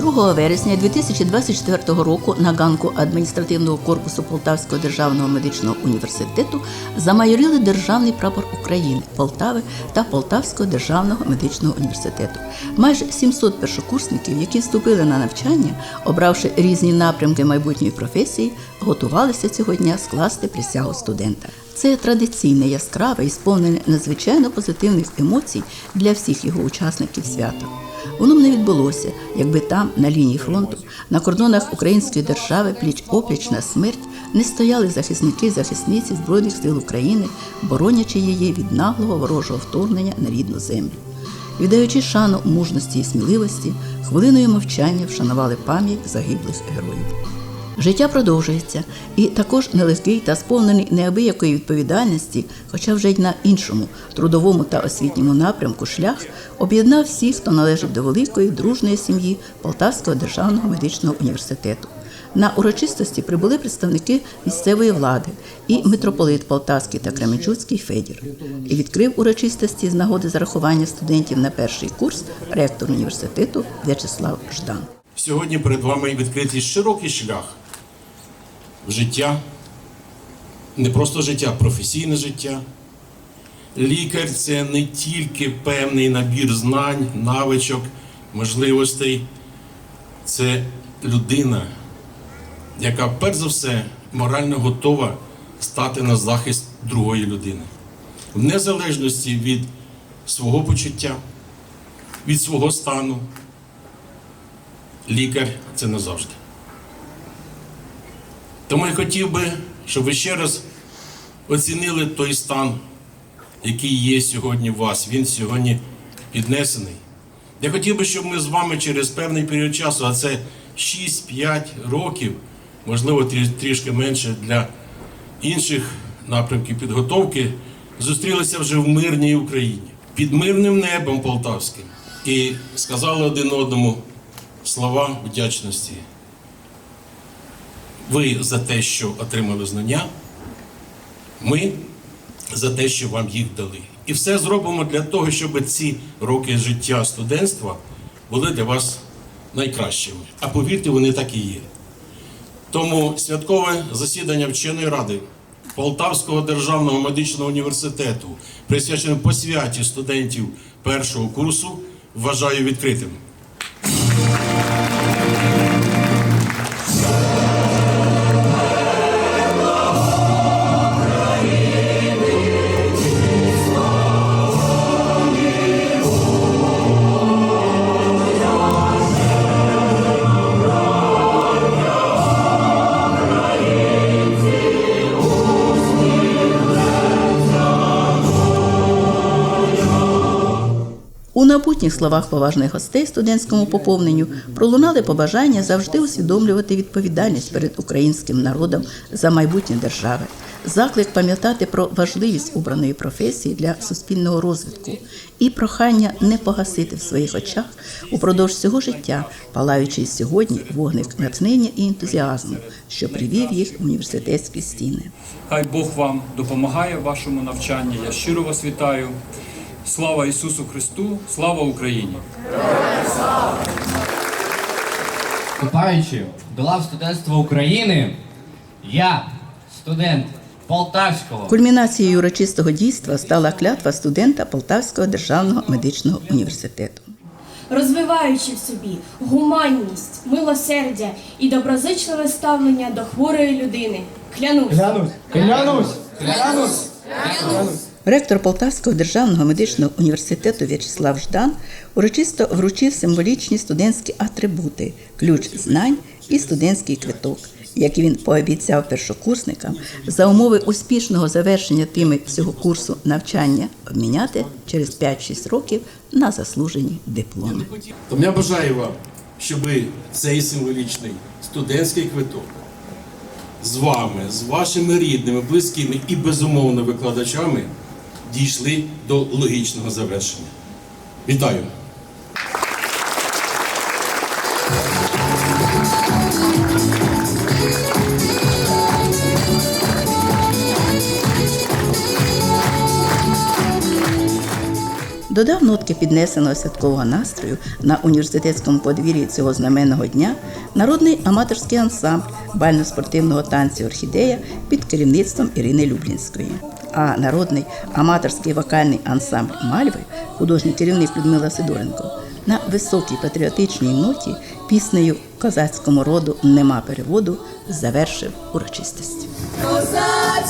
2 вересня 2024 року на ганку адміністративного корпусу Полтавського державного медичного університету замайорили державний прапор України, Полтави та Полтавського державного медичного університету. Майже 700 першокурсників, які вступили на навчання, обравши різні напрямки майбутньої професії, готувалися цього дня скласти присягу студента. Це традиційне, яскраве і сповнене надзвичайно позитивних емоцій для всіх його учасників свята. Воно б не відбулося, якби там, на лінії фронту, на кордонах української держави, пліч опліч на смерть, не стояли захисники і захисниці Збройних сил України, боронячи її від наглого ворожого вторгнення на рідну землю. Віддаючи шану мужності і сміливості, хвилиною мовчання вшанували пам'ять загиблих героїв. Життя продовжується, і також нелегкий та сповнений неабиякої відповідальності, хоча вже й на іншому трудовому та освітньому напрямку шлях об'єднав всіх, хто належить до великої дружної сім'ї Полтавського державного медичного університету. На урочистості прибули представники місцевої влади і митрополит Полтавський та Кременчуцький Федір. І відкрив урочистості з нагоди зарахування студентів на перший курс ректор університету В'ячеслав Ждан. Сьогодні перед вами відкритий широкий шлях життя, не просто життя, професійне життя. Лікар це не тільки певний набір знань, навичок, можливостей. Це людина, яка перш за все морально готова стати на захист другої людини. В незалежності від свого почуття, від свого стану, лікар це назавжди. Тому я хотів би, щоб ви ще раз оцінили той стан, який є сьогодні у вас. Він сьогодні піднесений. Я хотів би, щоб ми з вами через певний період часу, а це 6-5 років, можливо, трішки менше для інших напрямків підготовки, зустрілися вже в мирній Україні під мирним небом полтавським і сказали один одному слова вдячності. Ви за те, що отримали знання, ми за те, що вам їх дали. І все зробимо для того, щоб ці роки життя студентства були для вас найкращими. А повірте, вони так і є. Тому святкове засідання вченої ради Полтавського державного медичного університету, присвячене посвяті студентів першого курсу, вважаю відкритим. У словах поважних гостей студентському поповненню пролунали побажання завжди усвідомлювати відповідальність перед українським народом за майбутнє держави, заклик пам'ятати про важливість обраної професії для суспільного розвитку і прохання не погасити в своїх очах упродовж всього життя, палаючий сьогодні вогник натхнення і ентузіазму, що привів їх в університетські стіни. Хай Бог вам допомагає в вашому навчанні. Я щиро вас вітаю. Слава Ісусу Христу! Слава Україні! Вступаючи до лав студентства України, я, студент Полтавського Кульмінацією урочистого дійства стала клятва студента Полтавського державного медичного університету. розвиваючи в собі гуманність, милосердя і доброзичливе ставлення до хворої людини. Клянусь. Клянусь! Клянусь! Клянусь! Ректор Полтавського державного медичного університету В'ячеслав Ждан урочисто вручив символічні студентські атрибути, ключ знань і студентський квиток, які він пообіцяв першокурсникам за умови успішного завершення тими всього курсу навчання обміняти через 5-6 років на заслужені дипломи. Тому я бажаю вам, щоб цей символічний студентський квиток з вами, з вашими рідними, близькими і безумовно викладачами дійшли до логічного завершення. Вітаю! Додав нотки піднесеного святкового настрою на університетському подвір'ї цього знаменного дня народний аматорський ансамбль бально-спортивного танцю Орхідея під керівництвом Ірини Люблінської. А народний аматорський вокальний ансамбль Мальви, художній керівник Людмила Сидоренко, на високій патріотичній ноті піснею козацькому роду нема переводу завершив урочистості. Козак